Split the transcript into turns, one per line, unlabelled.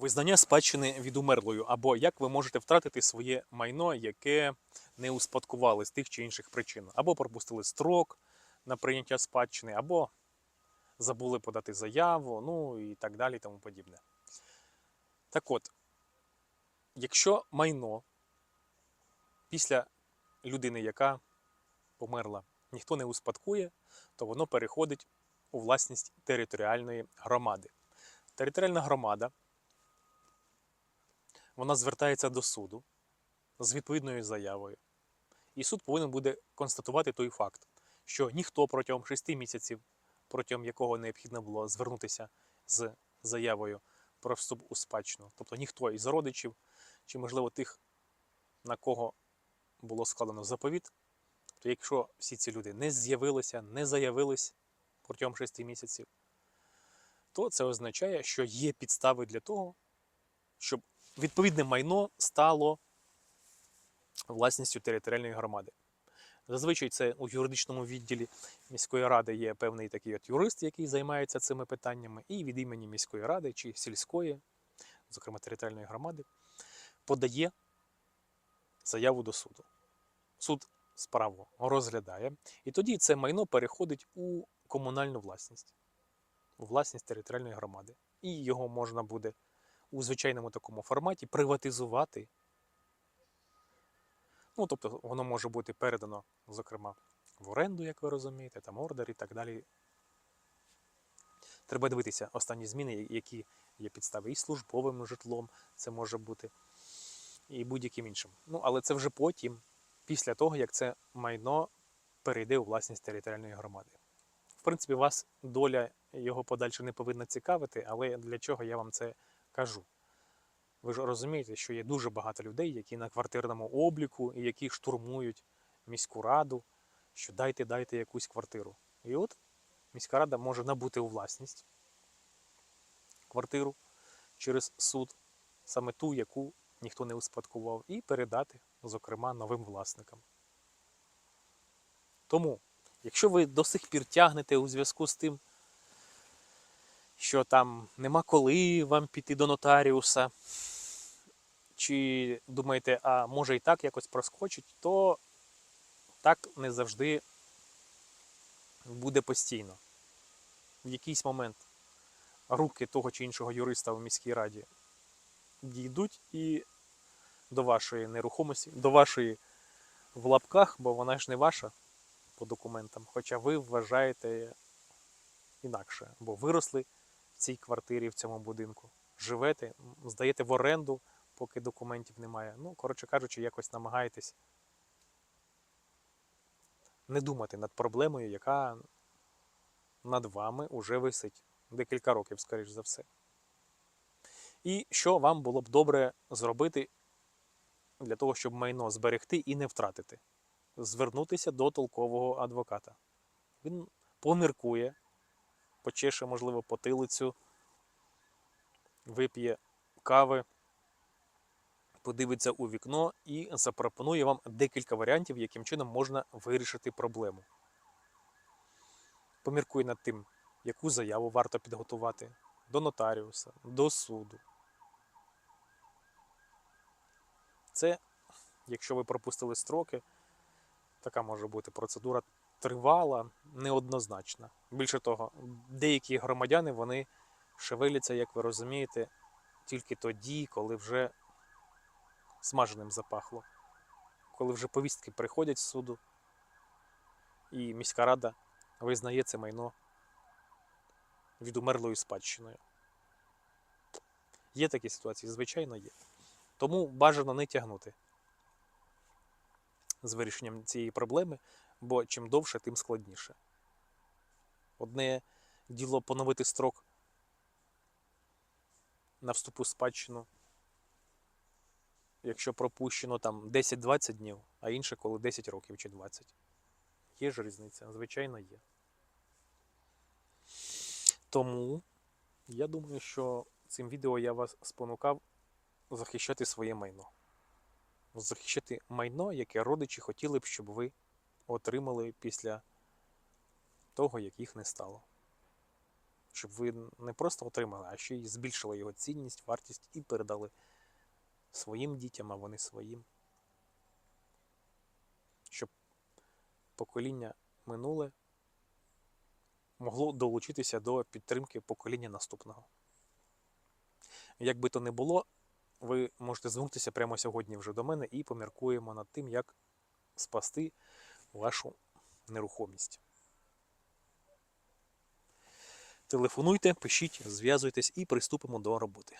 Визнання спадщини відумерлою, або як ви можете втратити своє майно, яке не успадкували з тих чи інших причин, або пропустили строк на прийняття спадщини, або забули подати заяву, ну і так далі, і тому подібне. Так от, якщо майно після людини, яка померла, ніхто не успадкує, то воно переходить у власність територіальної громади. Територіальна громада вона звертається до суду з відповідною заявою. І суд повинен буде констатувати той факт, що ніхто протягом 6 місяців, протягом якого необхідно було звернутися з заявою про вступ у спадщину, тобто ніхто із родичів, чи, можливо, тих, на кого було складено заповіт, то якщо всі ці люди не з'явилися, не заявились протягом 6 місяців, то це означає, що є підстави для того, щоб відповідне майно стало власністю територіальної громади. Зазвичай це у юридичному відділі міської ради є певний такий от юрист, який займається цими питаннями, і від імені міської ради чи сільської, зокрема територіальної громади, подає заяву до суду. Суд справу розглядає, і тоді це майно переходить у комунальну власність, у власність територіальної громади. І його можна буде у звичайному такому форматі приватизувати. Ну, тобто воно може бути передано, зокрема, в оренду, як ви розумієте, там ордер і так далі. Треба дивитися останні зміни, які є підстави і службовим житлом, це може бути, і будь-яким іншим. Ну, але це вже потім, після того, як це майно перейде у власність територіальної громади. В принципі, вас доля його подальше не повинна цікавити, але для чого я вам це кажу? Ви ж розумієте, що є дуже багато людей, які на квартирному обліку і які штурмують міську раду, що дайте, дайте якусь квартиру. І от міська рада може набути у власність квартиру через суд, саме ту, яку ніхто не успадкував, і передати, зокрема, новим власникам. Тому, якщо ви до сих пір тягнете у зв'язку з тим, що там нема коли вам піти до нотаріуса, чи думаєте, а може і так якось проскочить, то так не завжди буде постійно. В якийсь момент руки того чи іншого юриста в міській раді дійдуть і до вашої нерухомості, до вашої в лапках, бо вона ж не ваша по документам, хоча ви вважаєте інакше, бо виросли цій квартирі, в цьому будинку, живете, здаєте в оренду, поки документів немає. Ну, коротше кажучи, якось намагаєтесь не думати над проблемою, яка над вами уже висить декілька років, скоріш за все. І що вам було б добре зробити для того, щоб майно зберегти і не втратити? Звернутися до толкового адвоката. Він поміркує, почеше, можливо, потилицю, вип'є кави, подивиться у вікно і запропонує вам декілька варіантів, яким чином можна вирішити проблему. Поміркує над тим, яку заяву варто підготувати до нотаріуса, до суду. Це, якщо ви пропустили строки, така може бути процедура тривала, неоднозначна. Більше того, деякі громадяни вони шевеляться, як ви розумієте, тільки тоді, коли вже смаженим запахло, коли вже повістки приходять з суду, і міська рада визнає це майно відумерлою спадщиною. Є такі ситуації, звичайно, є. Тому бажано не тягнути з вирішенням цієї проблеми, бо чим довше, тим складніше. Одне діло поновити строк на вступу в спадщину, якщо пропущено там 10-20 днів, а інше коли 10 років чи 20. Є ж різниця, звичайно, є. Тому я думаю, що цим відео я вас спонукав захищати своє майно. Захищати майно, яке родичі хотіли б, щоб ви отримали після того, як їх не стало. Щоб ви не просто отримали, а ще й збільшили його цінність, вартість і передали своїм дітям, а вони своїм. Щоб покоління минуле могло долучитися до підтримки покоління наступного. Як би то не було, ви можете звернутися прямо сьогодні вже до мене і поміркуємо над тим, як спасти вашу нерухомість. Телефонуйте, пишіть, зв'язуйтесь і приступимо до роботи.